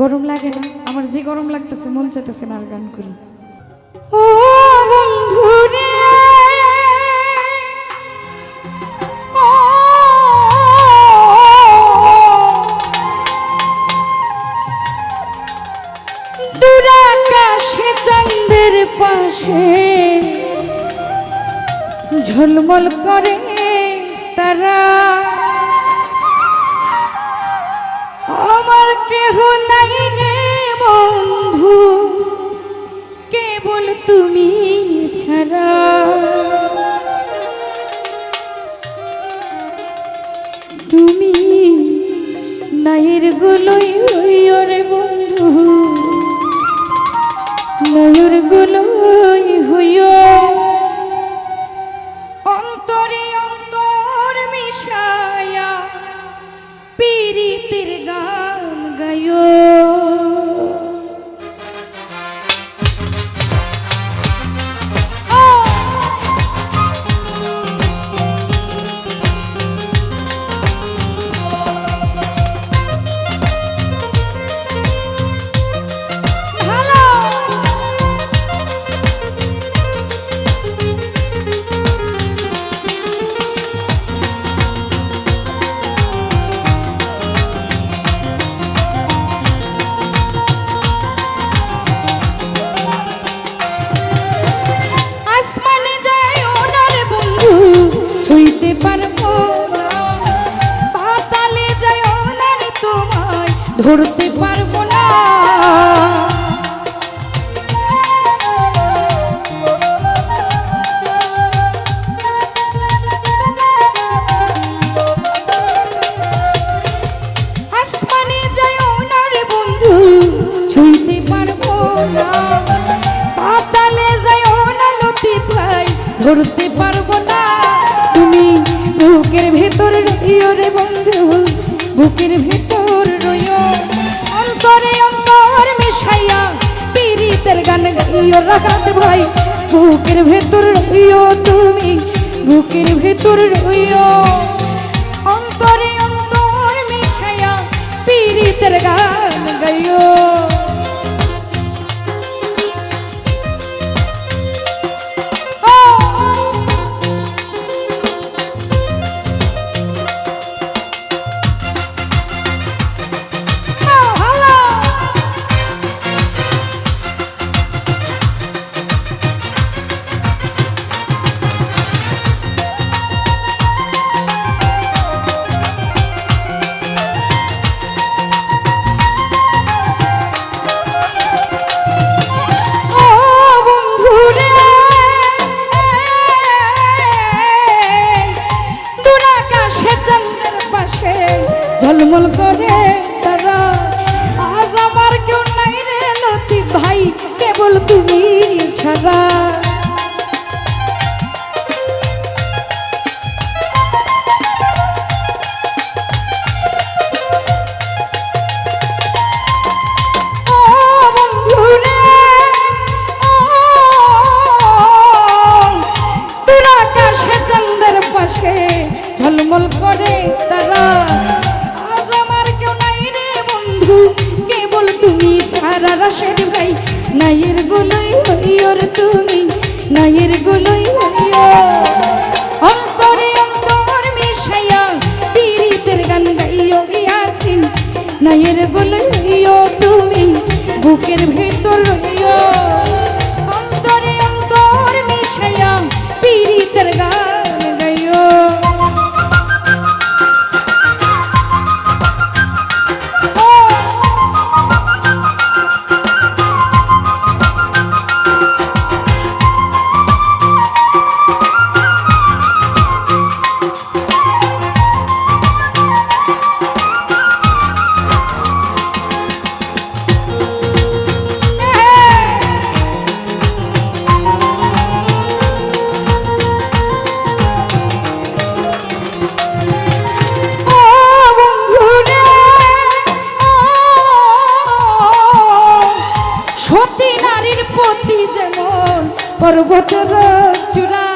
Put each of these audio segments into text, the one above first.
গরম লাগে না, আমার যে গরম লাগতেছে, মন চাইতেছে না আর গান করি। পাশে ঝলমল করে তারা। আমার কেহ নাই রে বন্ধু, কেবল তুমি ছাড়া। তুমি নাইর গুলোই হইও রে বন্ধু ময়ূর গুলোই হইও ধরতে পারব না। ওনার বন্ধু পারব পাতালে ধরতে পারব না। তুমি বুকের ভেতর রইও রে বন্ধু, বুকের ভেতর মিশাইয়া পীড়িতের গান গাইও রাখাত ভাই। বুকের ভেতর রইও তুমি, বুকের ভেতর রইও। অন্তরে অন্তর মিশাইয়া পীড়িতের গান গাইও। ঝলমল করে তারা। আজ আমার কেউ নাই রে লতিফ ভাই, কেবল তুমি ছাড়া। ঝলমল করে তারা। কেবল তুমি ছাড়া রাশেদ ভাই, নাইয়ের গুলোই হইয়র তুমি, নাইয়ের গুলোই হইও অন্তরে অন্তর মিশাইয়া পীড়িতের গান গাইয় ইয়াসিন, নাইয়ের গুলোই হইয় তুমি, বুকের ভেতর রইও। পর্বতর চূড়া।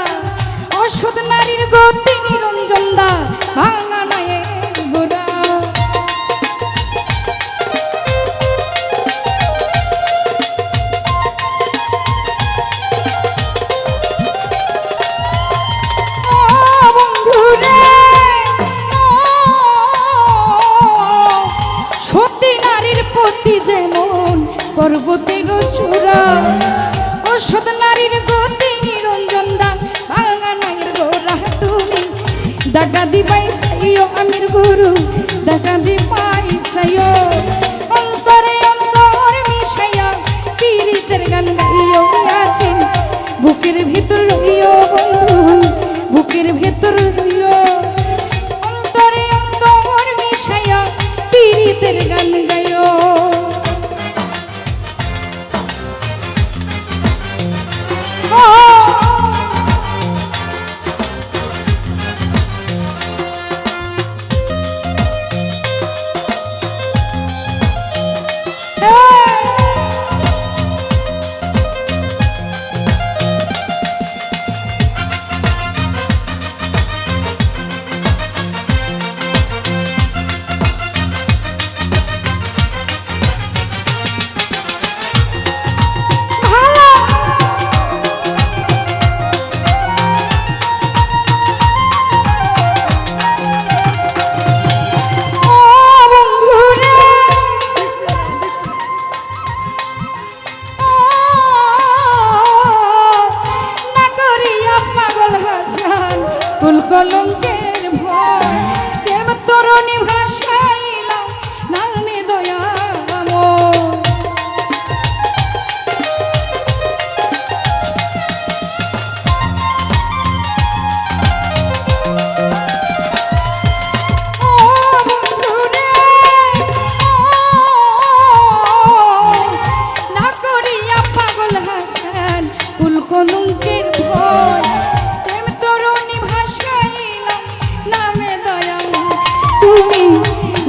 অসত নারীর গতি নিরঞ্জন দা ভাঙা নায়ের গোড়া। পর্বতী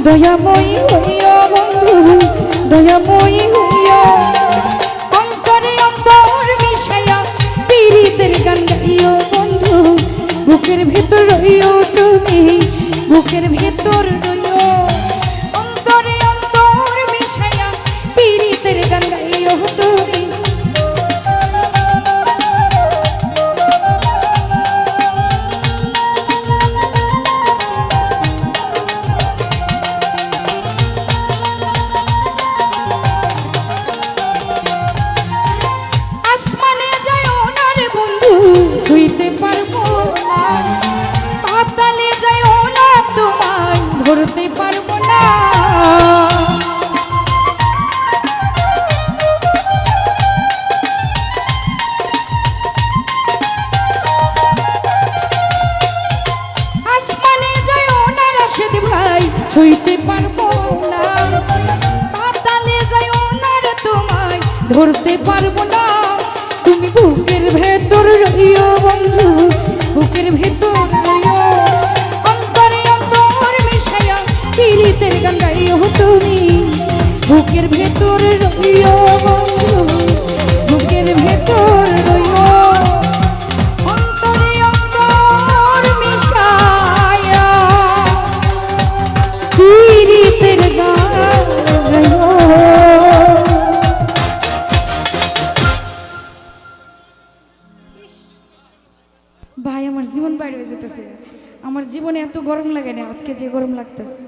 দয়াময়ী বন্ধু দয়াময়ী ছুঁইতে পারব না। পাতালে যাই ওনার তোমায়, ধরতে পারব না। তুমি বুকের ভেতর রইও বন্ধু, বুকের ভেতর রইও। অন্তরে অন্তর মিশাইয়া কিরিতের গান গাইও তুমি, বুকের ভেতর রইও গরম লাগে না আজকে যে গরম লাগতেছে।